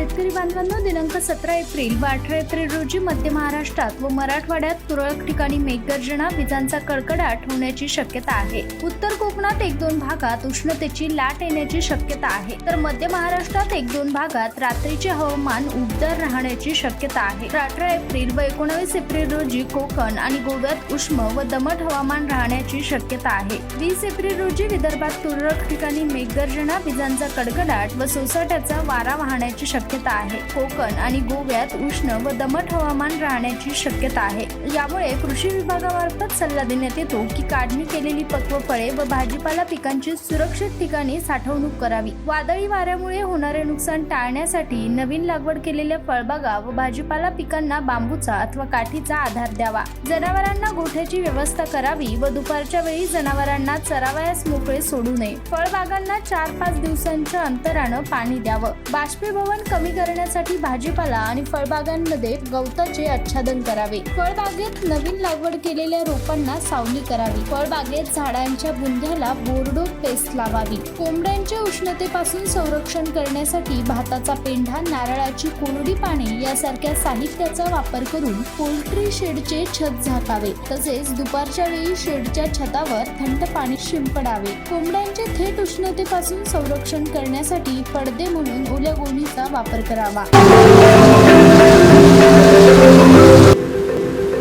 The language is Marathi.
दिनांक सतरा एप्रिल व अठरा एप्रिल रोजी मध्य महाराष्ट्रात व मराठवाड्यात तुरळक ठिकाणी मेघगर्जना विजांचा कडकडाट होण्याची शक्यता आहे. उत्तर कोकणात एक दोन भागात उष्णतेची लाट येण्याची शक्यता आहे. तर मध्य महाराष्ट्रात एक दोन भागात रात्रीचे हवामान उबदार राहण्याची शक्यता आहे. अठरा एप्रिल व एकोणावीस एप्रिल रोजी कोकण आणि गोव्यात उष्म व दमट हवामान राहण्याची शक्यता आहे. वीस एप्रिल रोजी विदर्भात तुरळक ठिकाणी मेघगर्जना विजांचा कडकडाट व सोसाट्याचा वारा वाहण्याची शक्यता आहे. कोकण आणि गोव्यात उष्ण व दमट हवामान राहण्याची शक्यता आहे. यामुळे कृषी विभागामार्फत सल्ला देण्यात येतो की काढणी केलेली पक्व फळे व भाजीपाला पिकांची सुरक्षित ठिकाणी साठवणूक करावी. वादळी वाऱ्यामुळे होणारे नुकसान टाळण्यासाठी नवीन लागवड केलेल्या फळबागा व भाजीपाला पिकांना बांबूचा अथवा काठीचा आधार द्यावा. जनावरांना गोठ्याची व्यवस्था करावी व दुपारच्या वेळी जनावरांना चरावयास मोकळे सोडू नये. फळबागांना चार पाच दिवसांच्या अंतरानं पाणी द्यावं. बाष्पीभवन कमी करण्यासाठी भाजीपाला आणि फळबागांमध्ये गवताचे आच्छादन करावे. फळबागेत नवीन लागवड केलेल्या रोपांना सावली करावी. फळबागेत झाडांच्या बुंध्याला बोर्डो पेस्ट लावावी. कोंबड्यांच्या उष्णतेपासून संरक्षण करण्यासाठी भाताचा पेंढा नारळाची कोरडी पाने यासारख्या साहित्याचा वापर करून पोल्ट्री शेडचे छत झाकावे. तसेच दुपारच्या वेळी शेडच्या छतावर थंड पाणी शिंपडावे. कोंबड्यांचे थेट उष्णतेपासून संरक्षण करण्यासाठी पडदे म्हणून ओल्या गोणीचा वापर करावा